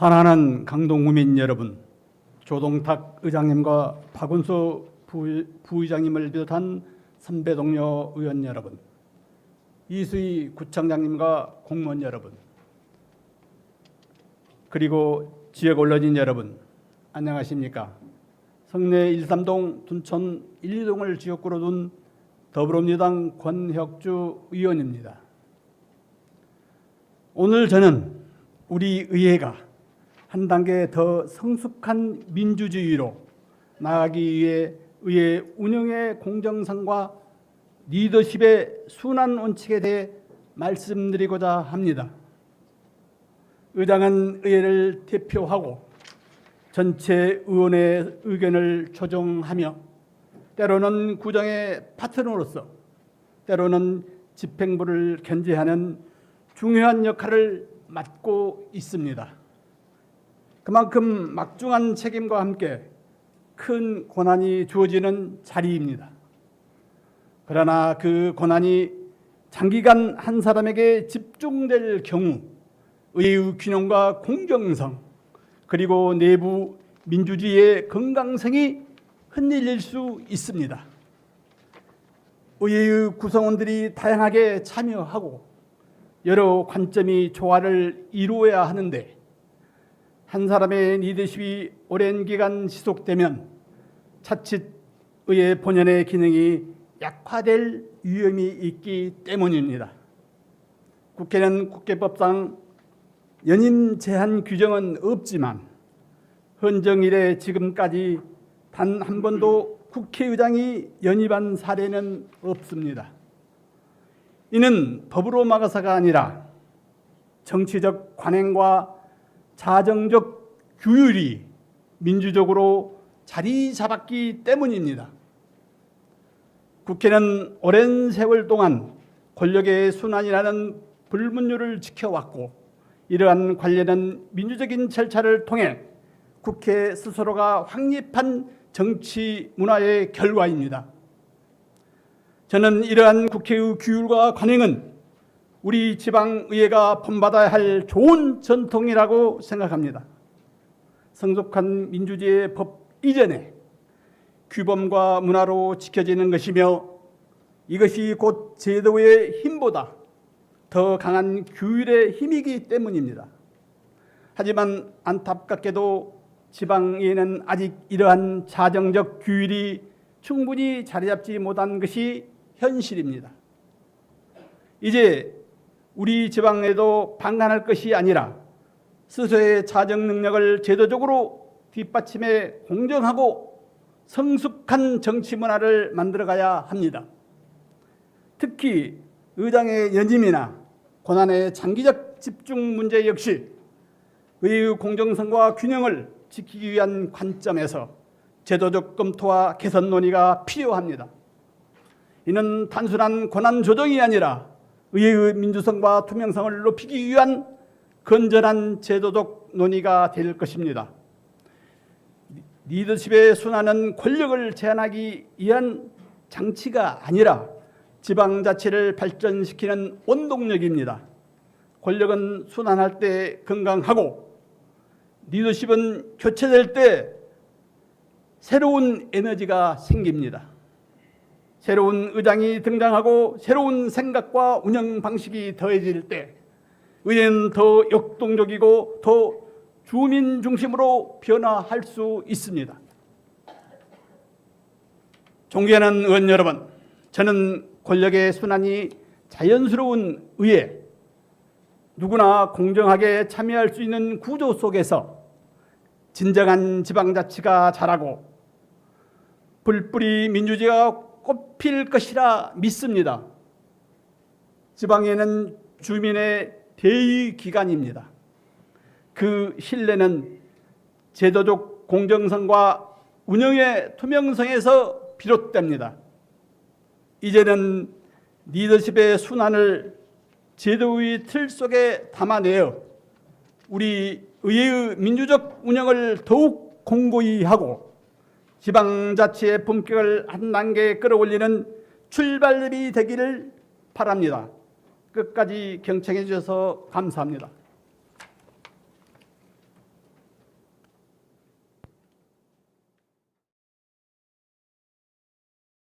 사랑하는 강동구민 여러분, 조동탁 의장님과 박은수 부, 부의장님을 비롯한 선배 동료 의원 여러분, 이수희 구청장님과 공무원 여러분, 그리고 지역 언론인 여러분, 안녕하십니까? 성내 13동 둔촌 1, 2동을 지역구로 둔 더불어민주당 권혁주 의원입니다. 오늘 저는 우리 의회가 한 단계 더 성숙한 민주주의로 나아가기 위해 의회 운영의 공정성과 리더십의 순환 원칙에 대해 말씀드리고자 합니다. 의장은 의회를 대표하고 전체 의원의 의견을 조정하며 때로는 구정의 파트너로서 때로는 집행부를 견제하는 중요한 역할을 맡고 있습니다. 그만큼 막중한 책임과 함께 큰 고난이 주어지는 자리입니다. 그러나 그 고난이 장기간 한 사람에게 집중될 경우 의의 균형과 공정성 그리고 내부 민주주의의 건강성이 흔들릴 수 있습니다. 의회의 구성원들이 다양하게 참여하고 여러 관점이 조화를 이루어야 하는데 한 사람의 리더십이 오랜 기간 지속되면 자칫 의회 본연의 기능이 약화될 위험이 있기 때문입니다. 국회는 국회법상 연임 제한 규정은 없지만 헌정 이래 지금까지 단 한 번도 국회의장이 연임한 사례는 없습니다. 이는 법으로 막아서가 아니라 정치적 관행과 자정적 규율이 민주적으로 자리 잡았기 때문입니다. 국회는 오랜 세월 동안 권력의 순환이라는 불문율을 지켜왔고 이러한 관련은 민주적인 절차를 통해 국회 스스로가 확립한 정치 문화의 결과입니다. 저는 이러한 국회의 규율과 관행은 우리 지방의회가 본받아야 할 좋은 전통이라고 생각합니다. 성숙한 민주주의의 법 이전에 규범과 문화로 지켜지는 것이며 이것이 곧 제도의 힘보다 더 강한 규율의 힘이기 때문입니다. 하지만 안타깝게도 지방에는 아직 이러한 자정적 규율이 충분히 자리 잡지 못한 것이 현실입니다. 이제 우리 지방에도 방관할 것이 아니라 스스로의 자정 능력을 제도적으로 뒷받침해 공정하고 성숙한 정치 문화를 만들어가야 합니다. 특히 의장의 연임이나 고난의 장기적 집중 문제 역시 의의 공정성과 균형을 지키기 위한 관점에서 제도적 검토와 개선 논의가 필요합니다. 이는 단순한 권한 조정이 아니라 의회의 민주성과 투명성을 높이기 위한 건전한 제도적 논의가 될 것입니다. 리더십의 순환은 권력을 제한하기 위한 장치가 아니라 지방자치를 발전시키는 원동력입니다. 권력은 순환할 때 건강하고 리더십은 교체될 때 새로운 에너지가 생깁니다. 새로운 의장이 등장하고 새로운 생각과 운영 방식이 더해질 때 의회는 더 역동적이고 더 주민 중심으로 변화할 수 있습니다. 존경하는 의원 여러분, 저는 권력의 순환이 자연스러운 의회, 누구나 공정하게 참여할 수 있는 구조 속에서 진정한 지방자치가 자라고 불뿌리 민주주의가 꽃필 것이라 믿습니다. 지방에는 주민의 대의 기관입니다. 그 신뢰는 제도적 공정성과 운영의 투명성에서 비롯됩니다. 이제는 리더십의 순환을 제도의 틀 속에 담아내어 우리 의회의 민주적 운영을 더욱 공고히 하고 지방자치의 품격을 한 단계 끌어올리는 출발점이 되기를 바랍니다. 끝까지 경청해 주셔서 감사합니다.